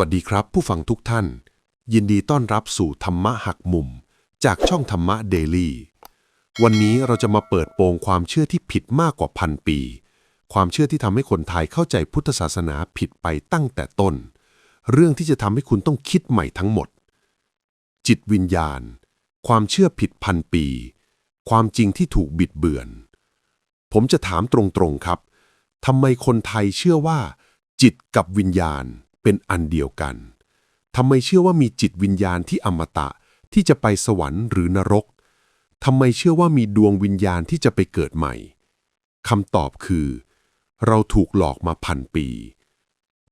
วัสดีครับ ผู้ฟังทุกท่าน ยินดีต้อนรับสู่ธรรมะหักมุม จากช่องธรรมะเดลี่วันนี้เราจะมาเปิดโปงความเชื่อที่ผิดมากกว่าพันปี ความเชื่อที่ทำให้คนไทยเข้าใจพุทธศาสนาผิดไปตั้งแต่ต้น เรื่องที่จะทำให้คุณต้องคิดใหม่ทั้งหมด จิตวิญญาณ ความเชื่อผิดพันปี ความจริงที่ถูกบิดเบือน ผมจะถามตรงๆครับทำไมคนไทยเชื่อว่า จิตกับวิญญาณ เป็นอันเดียวกันทำไมเชื่อว่ามีจิตวิญญาณที่อมตะที่จะไปสวรรค์หรือนรกทำไมเชื่อว่ามีดวงวิญญาณที่จะไปเกิดใหม่คำตอบคือ เราถูกหลอกมาพันปี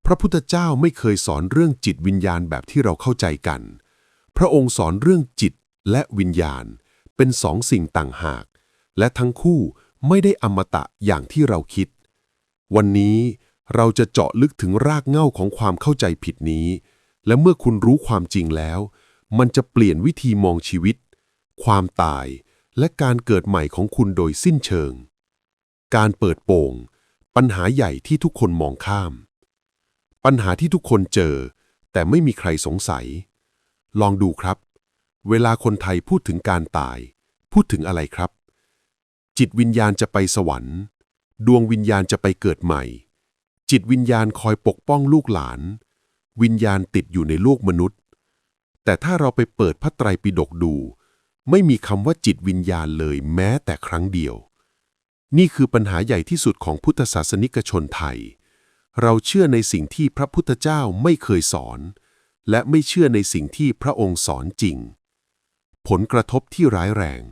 พระพุทธเจ้าไม่เคยสอนเรื่องจิตวิญญาณแบบที่เราเข้าใจกัน พระองค์สอนเรื่องจิตและวิญญาณ เป็นสองสิ่งต่างหาก และทั้งคู่ไม่ได้อมตะอย่างที่เราคิด วันนี้ เราจะเจาะลึกถึงรากเหง้าของความเข้าใจผิดนี้ และเมื่อคุณรู้ความจริงแล้ว มันจะเปลี่ยนวิธีมองชีวิต ความตาย และการเกิดใหม่ของคุณโดยสิ้นเชิง การเปิดโปงปัญหาใหญ่ที่ทุกคนมองข้าม ปัญหาที่ทุกคนเจอ แต่ไม่มีใครสงสัย ลองดูครับ เวลาคนไทยพูดถึงการตาย พูดถึงอะไรครับ จิตวิญญาณจะไปสวรรค์ ดวงวิญญาณจะไปเกิดใหม่ จิตวิญญาณคอยปกป้องลูกหลาน วิญญาณติดอยู่ในโลกมนุษย์ แต่ถ้าเราไปเปิดพระไตรปิฎกดู ไม่มีคำว่าจิตวิญญาณเลยแม้แต่ครั้งเดียว นี่คือปัญหาใหญ่ที่สุดของพุทธศาสนิกชนไทย เราเชื่อในสิ่งที่พระพุทธเจ้าไม่เคยสอน และไม่เชื่อในสิ่งที่พระองค์สอนจริง ผลกระทบที่ร้ายแรง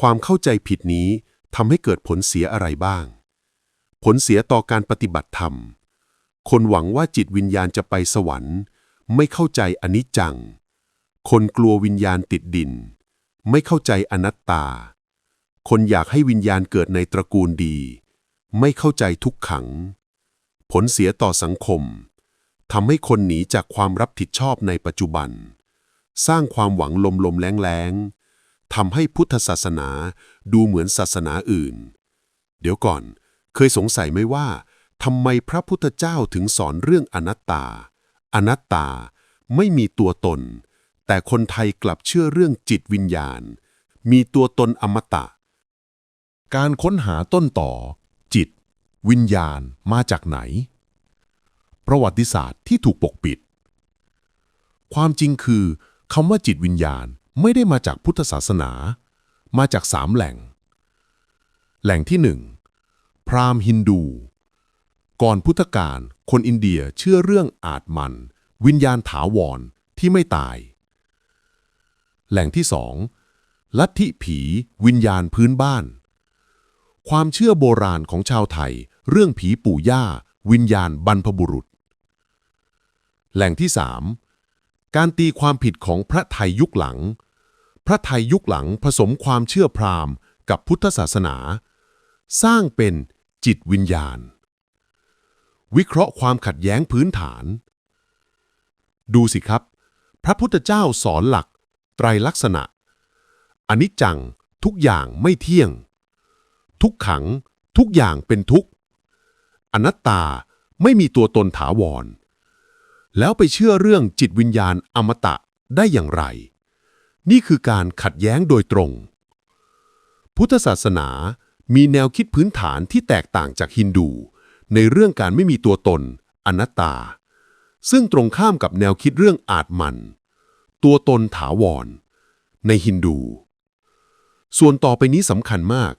ความเข้าใจผิดนี้ทำให้เกิดผลเสียอะไรบ้าง ผลเสียต่อการปฏิบัติธรรม คนหวังว่าจิตวิญญาณจะไปสวรรค์ ไม่เข้าใจอนิจจัง คนกลัววิญญาณติดดิน ไม่เข้าใจอนัตตา คนอยากให้วิญญาณเกิดในตระกูลดี ไม่เข้าใจทุกขัง ผลเสียต่อสังคมทำให้คนหนีจากความรับผิดชอบในปัจจุบัน สร้างความหวังลมๆแรงๆทำให้พุทธศาสนาดูเหมือนศาสนาอื่น เดี๋ยวก่อน เคยสงสัยไหมว่าทำไมพระพุทธเจ้าถึงสอนเรื่องอนัตตา อนัตตาไม่มีตัวตน แต่คนไทยกลับเชื่อเรื่องจิตวิญญาณ มีตัวตนอมตะ การค้นหาต้นต่อ จิต วิญญาณมาจากไหน ประวัติศาสตร์ที่ถูกปกปิด ความจริงคือคำว่าจิตวิญญาณไม่ได้มาจากพุทธศาสนา มาจากสามแหล่ง แหล่งที่หนึ่ง พราหมณ์ฮินดู ก่อนพุทธกาลคนอินเดียเชื่อเรื่องอาตมัน วิญญาณถาวรที่ไม่ตาย แหล่งที่สองลัทธิผี วิญญาณพื้นบ้าน ความเชื่อโบราณของชาวไทย เรื่องผีปู่ย่า วิญญาณบรรพบุรุษ แหล่งที่สามการตีความผิดของพระไทยยุคหลัง พระไทยยุคหลังผสมความเชื่อพราหมณ์กับพุทธศาสนา สร้างเป็นจิตวิญญาณ วิเคราะห์ความขัดแย้งพื้นฐาน ดูสิครับ พระพุทธเจ้าสอนหลัก ไตรลักษณะ อนิจจังทุกอย่างไม่เที่ยง ทุกขังทุกอย่างเป็นทุกข์ อนัตตาไม่มีตัวตนถาวร แล้วไปเชื่อเรื่องจิตวิญญาณอมตะได้อย่างไร นี่คือการขัดแย้งโดยตรง พุทธศาสนา มีแนวคิดพื้นฐานที่แตกต่างจากฮินดู ในเรื่องการไม่มีตัวตน อนัตตา ซึ่งตรงข้ามกับแนวคิดเรื่องอาตมัน ตัวตนถาวร ในฮินดู ส่วนต่อไปนี้สำคัญมาก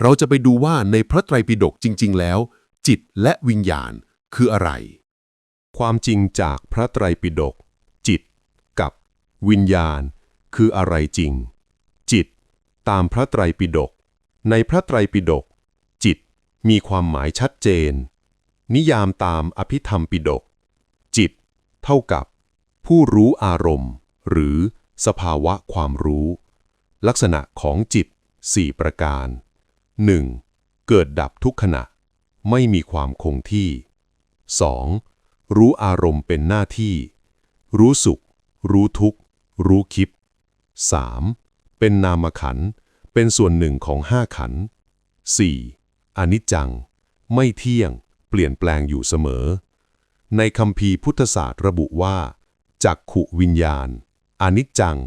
เราจะไปดูว่าในพระไตรปิฎกจริง ๆ แล้ว จิตและวิญญาณคืออะไร ความจริงจากพระไตรปิฎกจิตกับวิญญาณ คืออะไรจริง จิต ตามพระไตรปิฎก ในพระไตรปิฎกจิตมีความหมายชัดเจน นิยามตามอภิธรรมปิฎกจิต เท่ากับ ผู้รู้อารมณ์ หรือสภาวะความรู้ ลักษณะของจิต 4 ประการ 1. เกิดดับทุกขณะ ไม่มีความคงที่ 2. รู้อารมณ์เป็นหน้าที่ รู้สุข รู้ทุกข์ รู้คิด 3. เป็นนามขันธ์ เป็นส่วนหนึ่งของห้าขันธ์ 4. อนิจจัง ไม่เที่ยง เปลี่ยนแปลงอยู่เสมอ ในคำพีพุทธศาสตร์ระบุว่า จักขุวิญญาณ อนิจจัง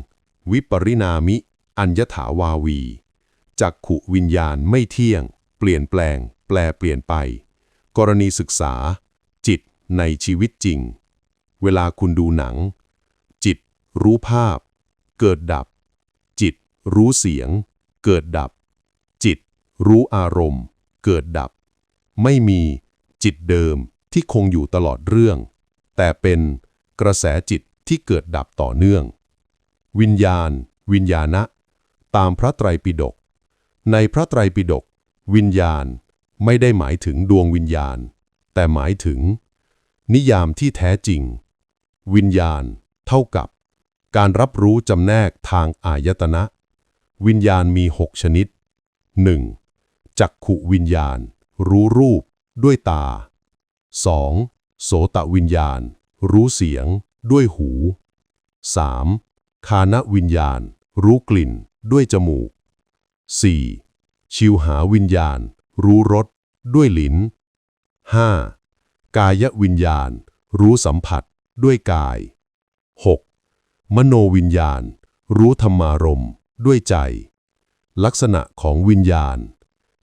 วิปริณามิ อัญญถาวาวี จักขุวิญญาณไม่เที่ยง เปลี่ยนแปลง แปลเปลี่ยนไป กรณีศึกษา จิตในชีวิตจริง เวลาคุณดูหนัง จิตรู้ภาพ เกิดดับ จิตรู้เสียง เกิดดับ จิต รู้อารมณ์ เกิดดับ ไม่มีจิตเดิมที่คงอยู่ตลอดเรื่อง แต่เป็นกระแสจิตที่เกิดดับต่อเนื่อง วิญญาณ วิญญาณะ ตามพระไตรปิฎกในพระไตรปิฎกวิญญาณไม่ได้หมายถึงดวงวิญญาณ แต่หมายถึง นิยามที่แท้จริง วิญญาณ เท่ากับ การรับรู้จำแนกทางอายตนะ วิญญาณมีหกชนิด 1. จักขุวิญญาณ รู้รูป ด้วยตา 2. โสตวิญญาณ รู้เสียง ด้วยหู 3. คานวิญญาณ รู้กลิ่น ด้วยจมูก 4. ชิวหาวิญญาณ รู้รส ด้วยลิ้น 5. กายวิญญาณ รู้สัมผัส ด้วยกาย 6. มโนวิญญาณ รู้ธรรมารมณ์ ด้วยใจ ลักษณะของวิญญาณ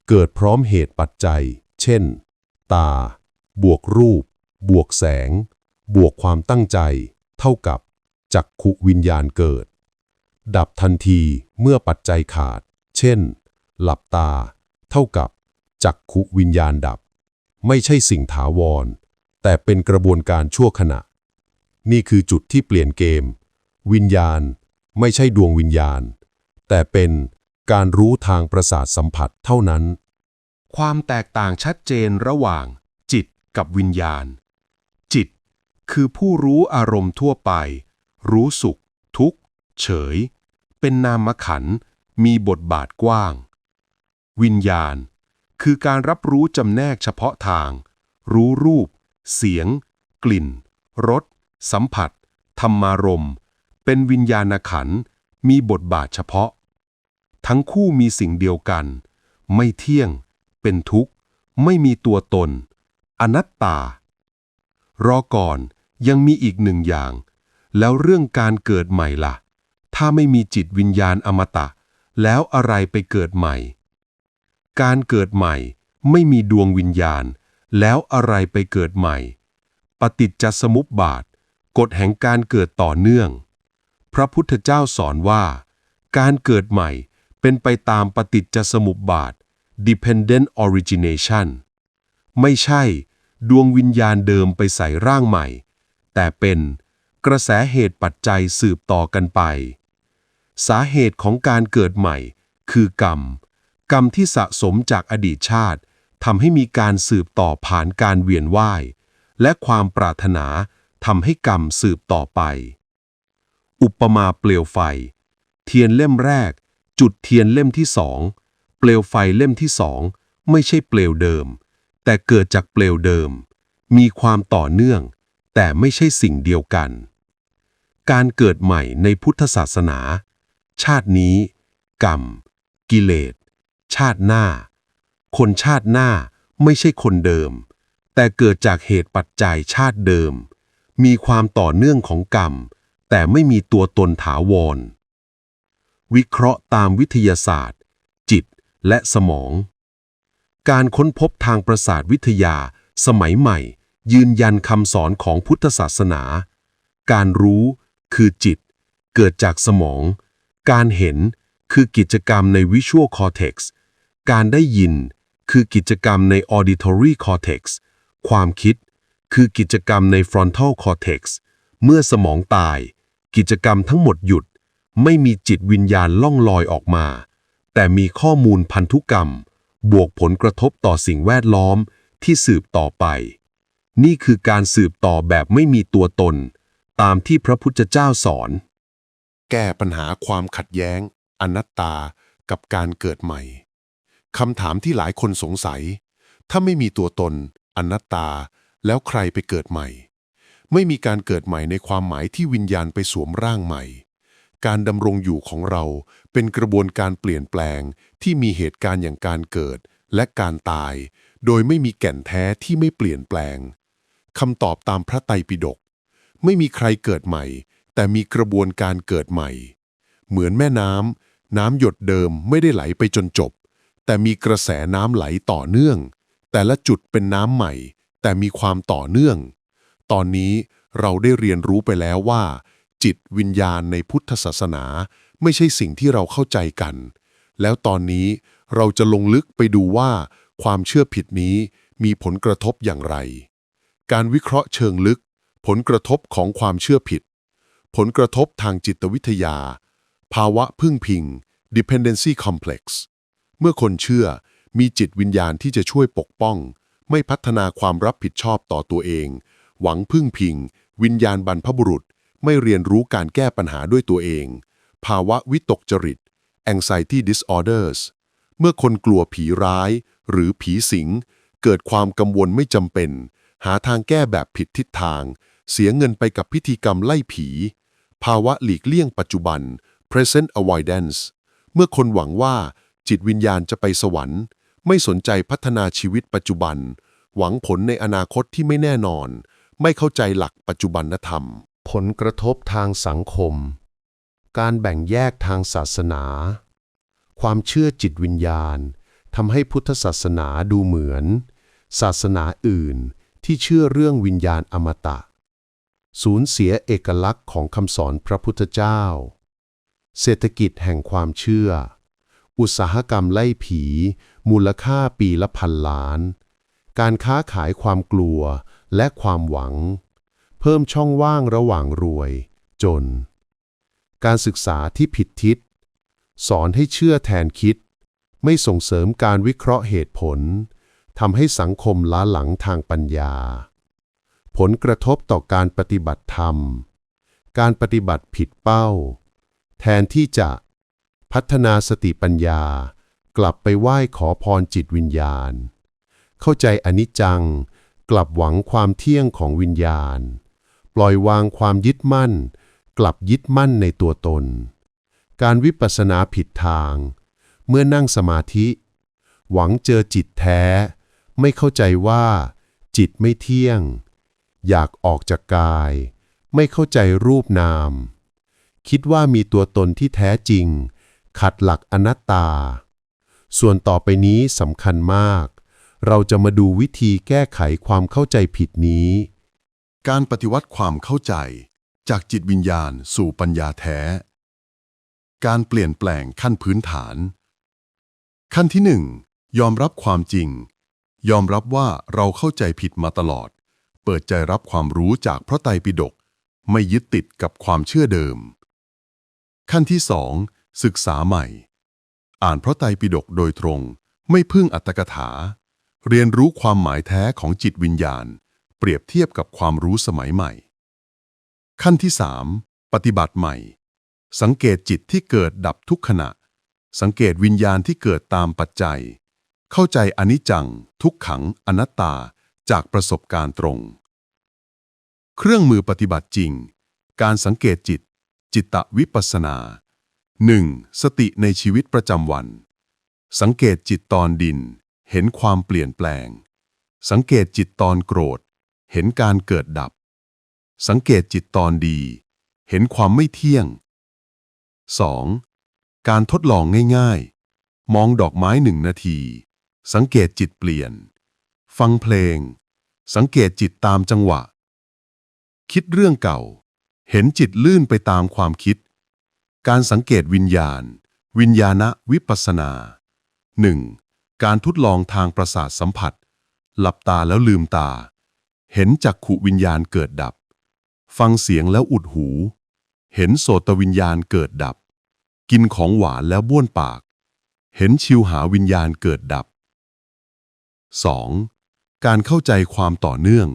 เกิดพร้อมเหตุปัจจัย เช่น ตา บวกรูป บวกแสง บวกความตั้งใจ เท่ากับ จักขุวิญญาณเกิด ดับทันทีเมื่อปัจจัยขาด เช่น หลับตา เท่ากับ จักขุวิญญาณดับ ไม่ใช่สิ่งถาวร แต่เป็นกระบวนการชั่วขณะ นี่คือจุดที่เปลี่ยนเกม วิญญาณไม่ใช่ดวงวิญญาณ แต่เป็นการรู้ทางประสาทสัมผัสเท่านั้น ความแตกต่างชัดเจนระหว่างจิตกับวิญญาณ จิต คือผู้รู้อารมณ์ทั่วไป รู้สุข ทุกข์ เฉย เป็นนามขัน มีบทบาทกว้าง วิญญาณ คือการรับรู้จำแนกเฉพาะทาง รู้รูป เสียง กลิ่น รส สัมผัส ธรรมารม เป็นวิญญาณขัน มีบทบาทเฉพาะ ทั้งคู่มีสิ่งเดียวกัน ไม่เที่ยง เป็นทุกข์ ไม่มีตัวตน อนัตตา รอก่อนยังมีอีกหนึ่งอย่าง แล้วเรื่องการเกิดใหม่ล่ะ ถ้าไม่มีจิตวิญญาณอมตะ แล้วอะไรไปเกิดใหม่ การเกิดใหม่ไม่มีดวงวิญญาณ แล้วอะไรไปเกิดใหม่ ปฏิจจสมุปบาท กฎแห่งการเกิดต่อเนื่อง พระพุทธเจ้าสอนว่า การเกิดใหม่ เป็นไปตามปฏิจจสมุปบาท dependent origination ไม่ใช่ ดวงวิญญาณเดิมไปใส่ร่างใหม่ แต่เป็นกระแสเหตุปัจจัยสืบต่อกันไป สาเหตุของการเกิดใหม่ คือกรรม กรรมที่สะสมจากอดีตชาติทำให้มีการสืบต่อผ่านการเวียนว่าย และความปรารถนาทำให้กรรมสืบต่อไป อุปมาเปลวไฟ เทียนเล่มแรก จุดเทียนเล่มที่สองเปลวไฟเล่มที่สองไม่ใช่เปลวเดิม แต่เกิดจากเปลวเดิม มีความต่อเนื่อง แต่ไม่ใช่สิ่งเดียวกัน การเกิดใหม่ในพุทธศาสนา ชาตินี้ กรรม กิเลส ชาติหน้า คนชาติหน้าไม่ใช่คนเดิม แต่เกิดจากเหตุปัจจัยชาติเดิม มีความต่อเนื่องของกรรม แต่ไม่มีตัวตนถาวร วิเคราะห์ตามวิทยาศาสตร์ จิตและสมอง การค้นพบทางประสาทวิทยา สมัยใหม่ ยืนยันคำสอนของพุทธศาสนา การรู้คือจิต เกิดจากสมอง การเห็นคือกิจกรรมใน Visual Cortex การได้ยินคือกิจกรรมใน Auditory Cortex ความคิด คือกิจกรรมใน Frontal Cortex เมื่อสมองตาย กิจกรรมทั้งหมดหยุด ไม่มีจิตวิญญาณล่องลอยออกมา แต่มีข้อมูลพันธุกรรม บวกผลกระทบต่อสิ่งแวดล้อมที่สืบต่อไป นี่คือการสืบต่อแบบไม่มีตัวตน ตามที่พระพุทธเจ้าสอน แก้ปัญหาความขัดแย้ง อนัตตา กับการเกิดใหม่คำถามที่หลายคนสงสัย ถ้าไม่มีตัวตน อนัตตา แล้วใครไปเกิดใหม่ ไม่มีการเกิดใหม่ในความหมายที่วิญญาณไปสวมร่างใหม่ การดำรงอยู่ของเราเป็นกระบวนการเปลี่ยนแปลงที่มีเหตุการณ์อย่างการเกิดและการตาย โดยไม่มีแก่นแท้ที่ไม่เปลี่ยนแปลงคำตอบตามพระไตรปิฎกไม่มีใครเกิดใหม่ แต่มีกระบวนการเกิดใหม่ เหมือนแม่น้ำน้ำหยดเดิมไม่ได้ไหลไปจนจบ แต่มีกระแสน้ำไหลต่อเนื่อง แต่ละจุดเป็นน้ำใหม่ แต่มีความต่อเนื่อง ตอนนี้เราได้เรียนรู้ไปแล้วว่า จิตวิญญาณในพุทธศาสนา ไม่ใช่สิ่งที่เราเข้าใจกัน แล้วตอนนี้เราจะลงลึกไปดูว่าความเชื่อผิดนี้มีผลกระทบอย่างไร การวิเคราะห์เชิงลึก ผลกระทบของความเชื่อผิด ผลกระทบทางจิตวิทยา ภาวะพึ่งพิง dependency complex เมื่อคนเชื่อมีจิตวิญญาณที่จะช่วยปกป้อง ไม่พัฒนาความรับผิดชอบต่อตัวเอง หวังพึ่งพิง วิญญาณบรรพบุรุษ ไม่เรียนรู้การแก้ปัญหาด้วยตัวเอง ภาวะวิตกจริต anxiety disorders เมื่อคนกลัวผีร้าย หรือผีสิง เกิดความกังวลไม่จำเป็น หาทางแก้แบบผิดทิศทาง เสียเงินไปกับพิธีกรรมไล่ผี ภาวะหลีกเลี่ยงปัจจุบัน present avoidance เมื่อคนหวังว่าจิตวิญญาณจะไปสวรรค์ ไม่สนใจพัฒนาชีวิตปัจจุบัน หวังผลในอนาคตที่ไม่แน่นอน ไม่เข้าใจหลักปัจจุบันธรรม ผลกระทบทางสังคม การแบ่งแยกทางศาสนา ความเชื่อจิตวิญญาณทำให้พุทธศาสนาดูเหมือน ศาสนาอื่นที่เชื่อเรื่องวิญญาณอมตะ สูญเสียเอกลักษณ์ของคำสอนพระพุทธเจ้า เศรษฐกิจแห่งความเชื่อ อุตสาหกรรมไล่ผี มูลค่าปีละพันล้าน การค้าขายความกลัวและความหวัง เพิ่มช่องว่างระหว่างรวย จน การศึกษาที่ผิดทิศ สอนให้เชื่อแทนคิด ไม่ส่งเสริมการวิเคราะห์เหตุผลทำให้สังคมล้าหลังทางปัญญา ผลกระทบต่อการปฏิบัติธรรม การปฏิบัติผิดเป้า แทนที่จะพัฒนาสติปัญญา กลับไปไหว้ขอพรจิตวิญญาณ เข้าใจอนิจจัง กลับหวังความเที่ยงของวิญญาณ ปล่อยวางความยึดมั่น กลับยึดมั่นในตัวตน การวิปัสสนาผิดทาง เมื่อนั่งสมาธิ หวังเจอจิตแท้ ไม่เข้าใจว่า จิตไม่เที่ยง อยากออกจากกาย ไม่เข้าใจรูปนาม คิดว่ามีตัวตนที่แท้จริง ขัดหลักอนัตตา ส่วนต่อไปนี้สำคัญมาก เราจะมาดูวิธีแก้ไขความเข้าใจผิดนี้ การปฏิวัติความเข้าใจ จากจิตวิญญาณสู่ปัญญาแท้ การเปลี่ยนแปลงขั้นพื้นฐาน ขั้นที่หนึ่งยอมรับความจริง ยอมรับว่าเราเข้าใจผิดมาตลอด เปิดใจรับความรู้จากพระไตรปิฎกไม่ยึดติดกับความเชื่อเดิม ขั้นที่สองศึกษาใหม่ อ่านพระไตรปิฎกโดยตรง ไม่พึ่งอัตถกถา เรียนรู้ความหมายแท้ของจิตวิญญาณ เปรียบเทียบกับความรู้สมัยใหม่ ขั้นที่สามปฏิบัติใหม่ สังเกตจิตที่เกิดดับทุกขณะ สังเกตวิญญาณที่เกิดตามปัจจัย เข้าใจอนิจจัง ทุกขังอนัตตาจากประสบการณ์ตรง เครื่องมือปฏิบัติจริง การสังเกตจิต จิตตวิปัสสนา 1. สติในชีวิตประจำวัน สังเกตจิตตอนดิน เห็นความเปลี่ยนแปลง สังเกตจิตตอนโกรธ เห็นการเกิดดับ สังเกตจิตตอนดี เห็นความไม่เที่ยง 2. การทดลองง่ายๆ มองดอกไม้หนึ่งนาที สังเกตจิตเปลี่ยน ฟังเพลง สังเกตจิตตามจังหวะ คิดเรื่องเก่า เห็นจิตลื่นไปตามความคิด การสังเกตวิญญาณ วิญญาณวิปัสนา 1. การทดลองทางประสาทสัมผัส หลับตาแล้วลืมตา เห็นจักขุวิญญาณเกิดดับ ฟังเสียงแล้วอุดหู เห็นโสตวิญญาณเกิดดับ กินของหวานแล้วบ้วนปาก เห็นชิวหาวิญญาณเกิดดับ 2. การเข้าใจความต่อเนื่อง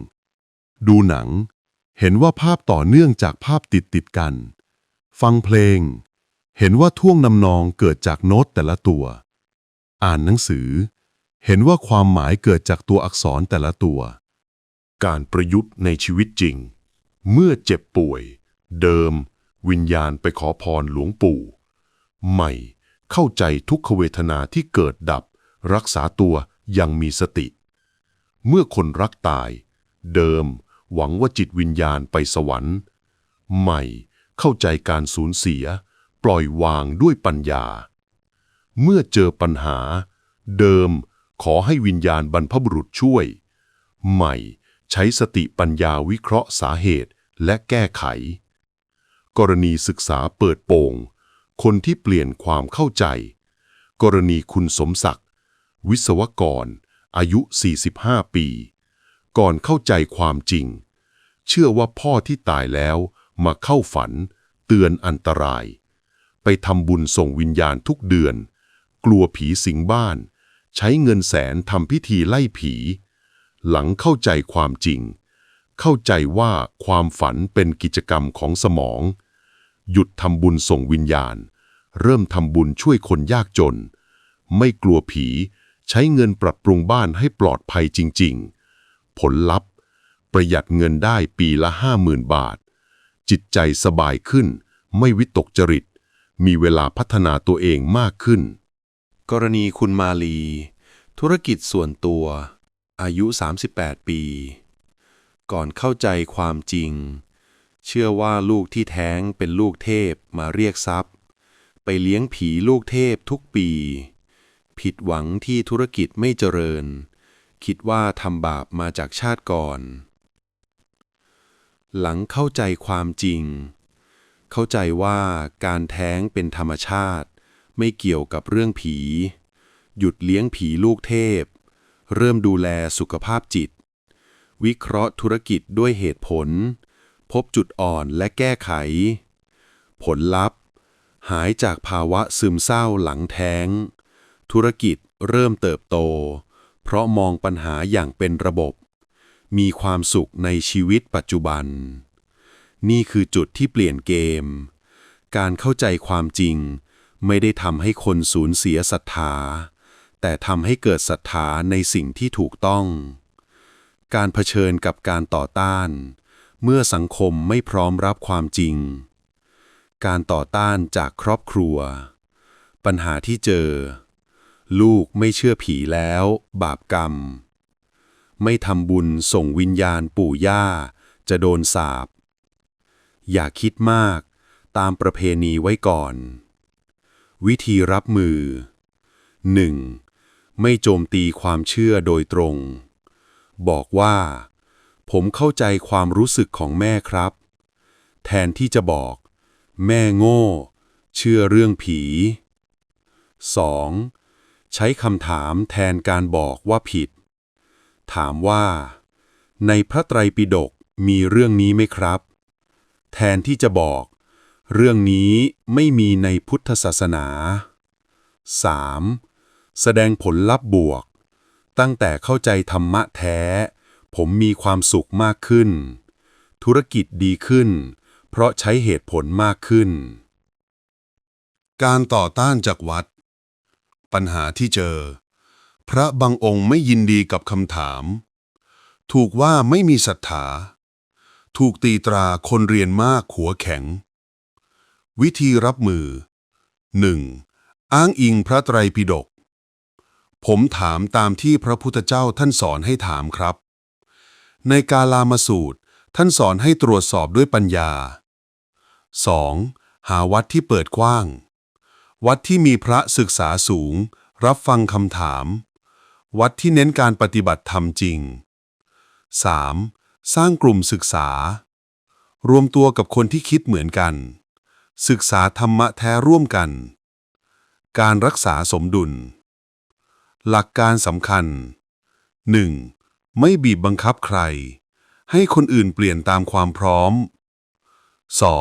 ดูหนัง เห็นว่าภาพต่อเนื่องจากภาพติดติดกัน ฟังเพลง เห็นว่าท่วงนำนองเกิดจากโน้ตแต่ละตัว อ่านหนังสือ เห็นว่าความหมายเกิดจากตัวอักษรแต่ละตัว การประยุกต์ในชีวิตจริง เมื่อเจ็บป่วย เดิม วิญญาณไปขอพรหลวงปู่ ใหม่ เข้าใจทุกขเวทนาที่เกิดดับ รักษาตัวยังมีสติ เมื่อคนรักตาย เดิม หวังว่าจิตวิญญาณไปสวรรค์ ใหม่ เข้าใจการสูญเสีย ปล่อยวางด้วยปัญญา เมื่อเจอปัญหา เดิม ขอให้วิญญาณบรรพบุรุษช่วย ใหม่ ใช้สติปัญญาวิเคราะห์สาเหตุและแก้ไข กรณีศึกษาเปิดโปงคนที่เปลี่ยนความเข้าใจ กรณีคุณสมศักดิ์ วิศวกร อายุ 45 ปี ก่อนเข้าใจความจริง เชื่อว่าพ่อที่ตายแล้วมาเข้าฝัน เตือนอันตราย ไปทำบุญส่งวิญญาณทุกเดือน กลัวผีสิงบ้าน ใช้เงินแสนทำพิธีไล่ผี หลังเข้าใจความจริง เข้าใจว่าความฝันเป็นกิจกรรมของสมอง หยุดทำบุญส่งวิญญาณ เริ่มทำบุญช่วยคนยากจน ไม่กลัวผี ใช้เงินปรับปรุงบ้านให้ปลอดภัยจริง ๆ ผลลัพธ์ ประหยัดเงินได้ปีละห้าหมื่นบาท จิตใจสบายขึ้น ไม่วิตกจริต มีเวลาพัฒนาตัวเองมากขึ้น กรณีคุณมาลี ธุรกิจส่วนตัว อายุ 38 ปี ก่อนเข้าใจความจริง เชื่อว่าลูกที่แท้งเป็นลูกเทพมาเรียกทรัพย์ ไปเลี้ยงผีลูกเทพทุกปี ผิดหวังที่ธุรกิจไม่เจริญ คิดว่าทำบาปมาจากชาติก่อน หลังเข้าใจความจริง เข้าใจว่าการแท้งเป็นธรรมชาติ ไม่เกี่ยวกับเรื่องผี หยุดเลี้ยงผีลูกเทพ เริ่มดูแลสุขภาพจิต วิเคราะห์ธุรกิจด้วยเหตุผล พบจุดอ่อนและแก้ไข ผลลัพธ์ หายจากภาวะซึมเศร้าหลังแท้ง ธุรกิจเริ่มเติบโต เพราะมองปัญหาอย่างเป็นระบบ มีความสุขในชีวิตปัจจุบัน นี่คือจุดที่เปลี่ยนเกม การเข้าใจความจริง ไม่ได้ทำให้คนสูญเสียศรัทธา แต่ทำให้เกิดศรัทธาในสิ่งที่ถูกต้อง การเผชิญกับการต่อต้าน เมื่อสังคมไม่พร้อมรับความจริง การต่อต้านจากครอบครัว ปัญหาที่เจอ ลูกไม่เชื่อผีแล้ว บาปกรรม ไม่ทำบุญส่งวิญญาณปู่ย่า จะโดนสาปอย่าคิดมากตามประเพณีไว้ก่อนวิธีรับมือ 1. ไม่โจมตีความเชื่อโดยตรง บอกว่า ผมเข้าใจความรู้สึกของแม่ครับ แทนที่จะบอก แม่โง่ เชื่อเรื่องผี 2. ใช้คำถามแทนการบอกว่าผิด ถามว่า ในพระไตรปิฎกมีเรื่องนี้ไหมครับ แทนที่จะบอก เรื่องนี้ไม่มีในพุทธศาสนา 3. แสดงผลลัพธ์บวก ตั้งแต่เข้าใจธรรมะแท้ ผมมีความสุขมากขึ้น ธุรกิจดีขึ้น เพราะใช้เหตุผลมากขึ้น การต่อต้านจากวัด ปัญหาที่เจอ พระบางองค์ไม่ยินดีกับคำถาม ถูกว่าไม่มีศรัทธาถูกตีตราคนเรียนมากหัวแข็ง วิธีรับมือ 1. อ้างอิงพระไตรปิฎก ผมถามตามที่พระพุทธเจ้าท่านสอนให้ถามครับ ในกาลามาสูตร ท่านสอนให้ตรวจสอบด้วยปัญญา 2. หาวัดที่เปิดกว้าง วัดที่มีพระศึกษาสูง รับฟังคำถาม วัดที่เน้นการปฏิบัติธรรมจริง 3. สร้างกลุ่มศึกษา รวมตัวกับคนที่คิดเหมือนกัน ศึกษาธรรมะแท้ร่วมกัน การรักษาสมดุล หลักการสำคัญ 1. ไม่บีบบังคับใคร ให้คนอื่นเปลี่ยนตามความพร้อม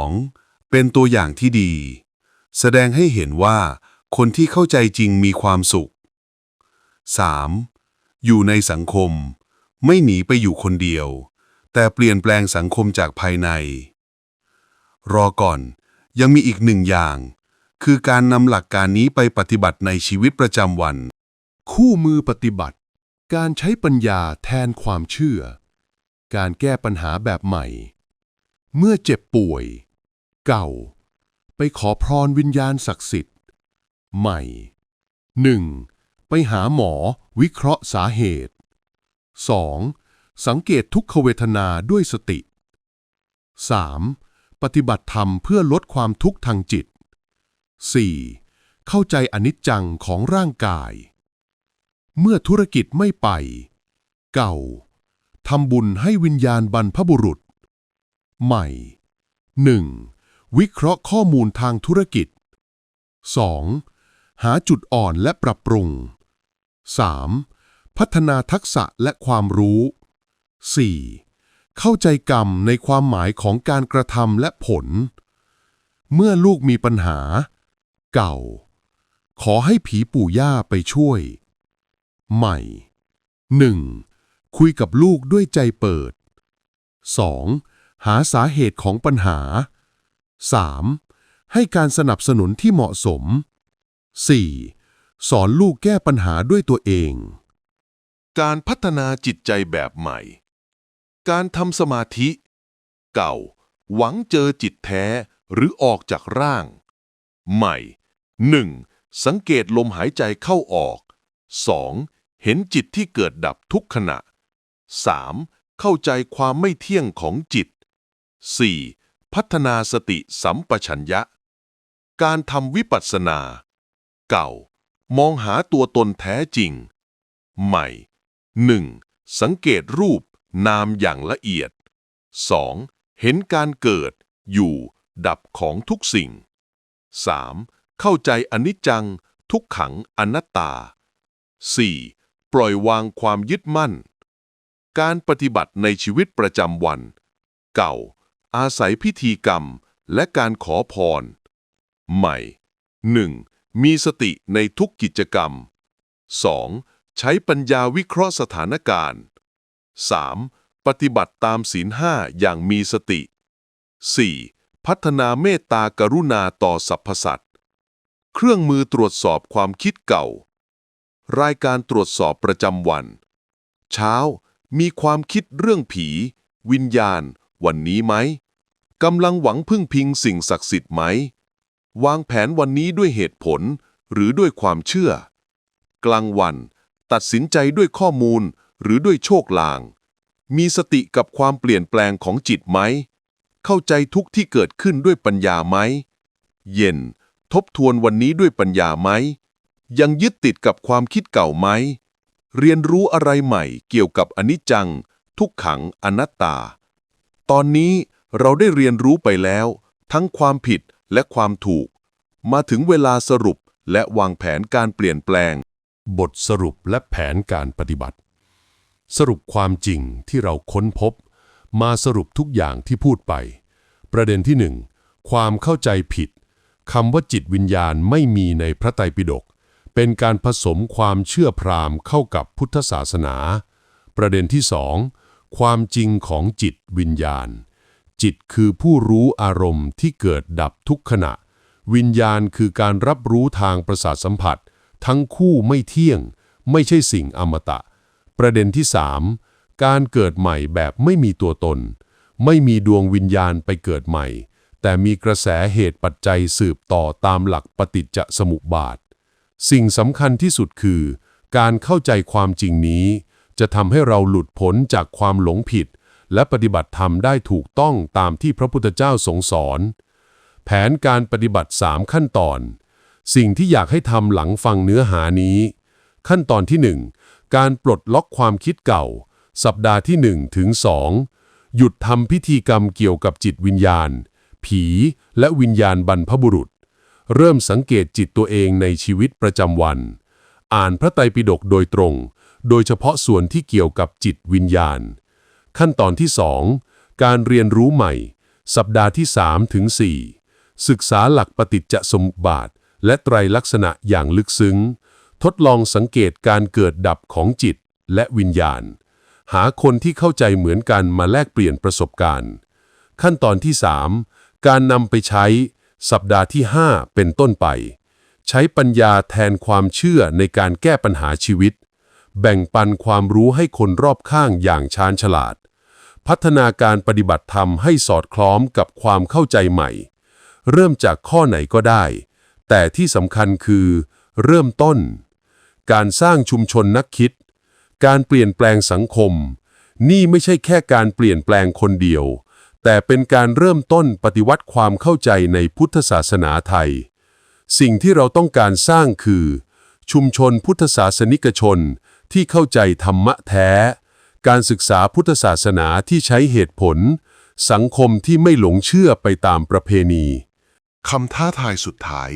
2. เป็นตัวอย่างที่ดี แสดงให้เห็นว่า คนที่เข้าใจจริงมีความสุข 3. อยู่ในสังคม ไม่หนีไปอยู่คนเดียว แต่เปลี่ยนแปลงสังคมจากภายใน รอก่อนยังมีอีกหนึ่งอย่าง คือการนำหลักการนี้ไปปฏิบัติในชีวิตประจำวัน คู่มือปฏิบัติ การใช้ปัญญาแทนความเชื่อ การแก้ปัญหาแบบใหม่ เมื่อเจ็บป่วย เก่า ไปขอพรวิญญาณศักดิ์สิทธิ์ ใหม่ 1. ไปหาหมอวิเคราะห์สาเหตุ 2. สังเกตทุกขเวทนาด้วยสติ 3. ปฏิบัติธรรมเพื่อลดความทุกข์ทางจิต 4. เข้าใจอนิจจังของร่างกาย เมื่อธุรกิจไม่ไป เก่าทำบุญให้วิญญาณบรรพบุรุษ ใหม่ 1. วิเคราะห์ข้อมูลทางธุรกิจ 2. หาจุดอ่อนและปรับปรุง 3. พัฒนาทักษะและความรู้ 4. เข้าใจกรรมในความหมายของการกระทำและผล เมื่อลูกมีปัญหา เก่า ขอให้ผีปู่ย่าไปช่วย ใหม่ 1. คุยกับลูกด้วยใจเปิด 2. หาสาเหตุของปัญหา 3. ให้การสนับสนุนที่เหมาะสม 4. สอนลูกแก้ปัญหาด้วยตัวเอง การพัฒนาจิตใจแบบใหม่ การทำสมาธิ เก่า หวังเจอจิตแท้หรือออกจากร่าง ใหม่ 1. สังเกตลมหายใจเข้าออก 2. เห็นจิตที่เกิดดับทุกขณะ 3. เข้าใจความไม่เที่ยงของจิต 4. พัฒนาสติสัมปชัญญะ การทำวิปัสสนา เก่า มองหาตัวตนแท้จริง ใหม่ 1. สังเกตรูปนามอย่างละเอียด 2. เห็นการเกิด อยู่ ดับของทุกสิ่ง 3. เข้าใจอนิจจัง ทุกขังอนัตตา 4. ปล่อยวางความยึดมั่น การปฏิบัติในชีวิตประจำวัน เก่า อาศัยพิธีกรรมและการขอพร ใหม่ 1. มีสติในทุกกิจกรรม 2. ใช้ปัญญาวิเคราะห์สถานการณ์ 3. ปฏิบัติตามศีลห้าอย่างมีสติ 4. พัฒนาเมตตากรุณาต่อสรรพสัตว์ เครื่องมือตรวจสอบความคิดเก่า รายการตรวจสอบประจำวัน เช้ามีความคิดเรื่องผี วิญญาณ วันนี้ไหมกำลังหวังพึ่งพิงสิ่งศักดิ์สิทธิ์ไหม วางแผนวันนี้ด้วยเหตุผลหรือด้วยความเชื่อ กลางวัน ตัดสินใจด้วยข้อมูลหรือด้วยโชคลาง มีสติกับความเปลี่ยนแปลงของจิตไหม เข้าใจทุกที่เกิดขึ้นด้วยปัญญาไหม เย็น ทบทวนวันนี้ด้วยปัญญาไหม ยังยึดติดกับความคิดเก่าไหม เรียนรู้อะไรใหม่เกี่ยวกับอนิจจัง ทุกขังอนัตตา ตอนนี้เราได้เรียนรู้ไปแล้ว ทั้งความผิดและความถูก มาถึงเวลาสรุปและวางแผนการเปลี่ยนแปลง บทสรุปและแผนการปฏิบัติ สรุปความจริงที่เราค้นพบ มาสรุปทุกอย่างที่พูดไป ประเด็นที่หนึ่งความเข้าใจผิดคำว่าจิตวิญญาณไม่มีในพระไตรปิฎก เป็นการผสมความเชื่อพราหมณ์เข้ากับพุทธศาสนา ประเด็นที่สองความจริงของจิตวิญญาณ จิตคือผู้รู้อารมณ์ที่เกิดดับทุกขณะ วิญญาณคือการรับรู้ทางประสาทสัมผัส ทั้งคู่ไม่เที่ยง ไม่ใช่สิ่งอมตะ ประเด็นที่3การเกิดใหม่แบบไม่มีตัวตน ไม่มีดวงวิญญาณไปเกิดใหม่ แต่มีกระแสเหตุปัจจัยสืบต่อตามหลักปฏิจจสมุปบาท สิ่งสำคัญที่สุดคือ การเข้าใจความจริงนี้ จะทำให้เราหลุดพ้นจากความหลงผิด และปฏิบัติธรรมได้ถูกต้องตามที่พระพุทธเจ้าทรงสอน แผนการปฏิบัติ 3 ขั้นตอน สิ่งที่อยากให้ทำหลังฟังเนื้อหานี้ ขั้นตอนที่ 1 การปลดล็อกความคิดเก่า สัปดาห์ที่1ถึง2หยุดทำพิธีกรรมเกี่ยวกับจิตวิญญาณ ผี และวิญญาณบรรพบุรุษ เริ่มสังเกตจิตตัวเองในชีวิตประจำวัน อ่านพระไตรปิฎกโดยตรง โดยเฉพาะส่วนที่เกี่ยวกับจิตวิญญาณ ขั้นตอนที่ 2 การเรียนรู้ใหม่ สัปดาห์ที่3ถึง4ศึกษาหลักปฏิจจสมุปบาท และไตรลักษณะอย่างลึกซึ้ง ทดลองสังเกตการเกิดดับของจิตและวิญญาณ หาคนที่เข้าใจเหมือนกันมาแลกเปลี่ยนประสบการณ์ ขั้นตอนที่ 3 การนำไปใช้ สัปดาห์ที่ 5 เป็นต้นไป ใช้ปัญญาแทนความเชื่อในการแก้ปัญหาชีวิต แบ่งปันความรู้ให้คนรอบข้างอย่างชาญฉลาด พัฒนาการปฏิบัติธรรมให้สอดคล้องกับความเข้าใจใหม่ เริ่มจากข้อไหนก็ได้ แต่ที่สำคัญคือ เริ่มต้น การสร้างชุมชนนักคิด การเปลี่ยนแปลงสังคม นี่ไม่ใช่แค่การเปลี่ยนแปลงคนเดียว แต่เป็นการเริ่มต้นปฏิวัติความเข้าใจในพุทธศาสนาไทย สิ่งที่เราต้องการสร้างคือ ชุมชนพุทธศาสนิกชนที่เข้าใจธรรมะแท้ การศึกษาพุทธศาสนาที่ใช้เหตุผล สังคมที่ไม่หลงเชื่อไปตามประเพณี คำท้าทายสุดท้าย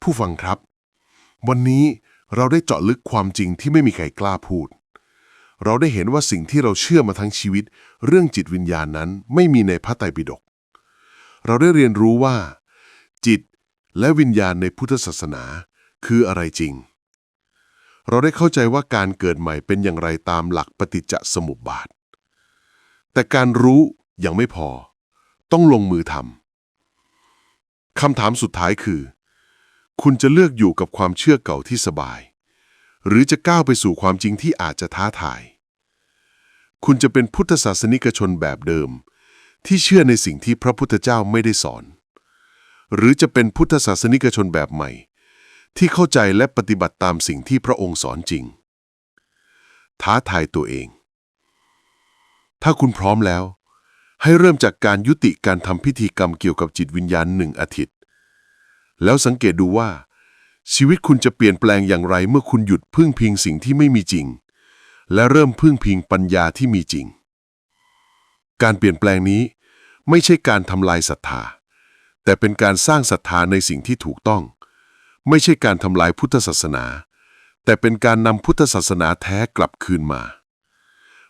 ผู้ฟังครับ วันนี้เราได้เจาะลึกความจริงที่ไม่มีใครกล้าพูด เราได้เห็นว่าสิ่งที่เราเชื่อมาทั้งชีวิต เรื่องจิตวิญญาณนั้นไม่มีในพระไตรปิฎก เราได้เรียนรู้ว่า จิตและวิญญาณในพุทธศาสนาคืออะไรจริง เราได้เข้าใจว่าการเกิดใหม่เป็นอย่างไรตามหลักปฏิจจสมุปบาท แต่การรู้ยังไม่พอ ต้องลงมือทำคำถามสุดท้ายคือ คุณจะเลือกอยู่กับความเชื่อเก่าที่สบายหรือจะก้าวไปสู่ความจริงที่อาจจะท้าทาย คุณจะเป็นพุทธศาสนิกชนแบบเดิม ที่เชื่อในสิ่งที่พระพุทธเจ้าไม่ได้สอน หรือจะเป็นพุทธศาสนิกชนแบบใหม่ ที่เข้าใจและปฏิบัติตามสิ่งที่พระองค์สอนจริง ท้าทายตัวเอง ถ้าคุณพร้อมแล้ว ให้เริ่มจากการยุติการทำพิธีกรรมเกี่ยวกับจิตวิญญาณหนึ่งอาทิตย์ แล้วสังเกตดูว่า ชีวิตคุณจะเปลี่ยนแปลงอย่างไรเมื่อคุณหยุดพึ่งพิงสิ่งที่ไม่มีจริง และเริ่มพึ่งพิงปัญญาที่มีจริง การเปลี่ยนแปลงนี้ไม่ใช่การทำลายศรัทธา แต่เป็นการสร้างศรัทธาในสิ่งที่ถูกต้อง ไม่ใช่การทำลายพุทธศาสนา แต่เป็นการนำพุทธศาสนาแท้กลับคืนมา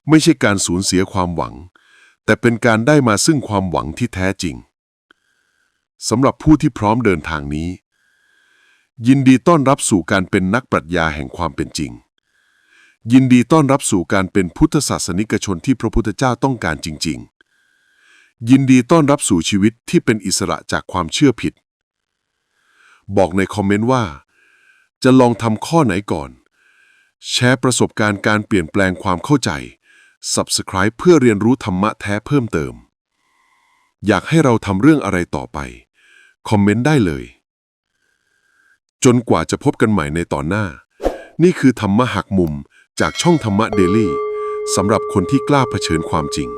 ไม่ใช่การสูญเสียความหวัง แต่เป็นการได้มาซึ่งความหวังที่แท้จริงสำหรับผู้ที่พร้อมเดินทางนี้ ยินดีต้อนรับสู่การเป็นนักปรัชญาแห่งความเป็นจริง ยินดีต้อนรับสู่การเป็นพุทธศาสนิกชนที่พระพุทธเจ้าต้องการจริง ๆ ยินดีต้อนรับสู่ชีวิตที่เป็นอิสระจากความเชื่อผิด บอกในคอมเมนต์ว่า จะลองทำข้อไหนก่อน แชร์ประสบการณ์การเปลี่ยนแปลงความเข้าใจ Subscribe เพื่อเรียนรู้ธรรมะแท้เพิ่มเติม อยากให้เราทำเรื่องอะไรต่อไป คอมเมนต์ได้เลย จนกว่าจะพบกันใหม่ในตอนหน้า นี่คือธรรมะหักมุม จากช่องธรรมะเดลี่สำหรับคนที่กล้าเผชิญความจริง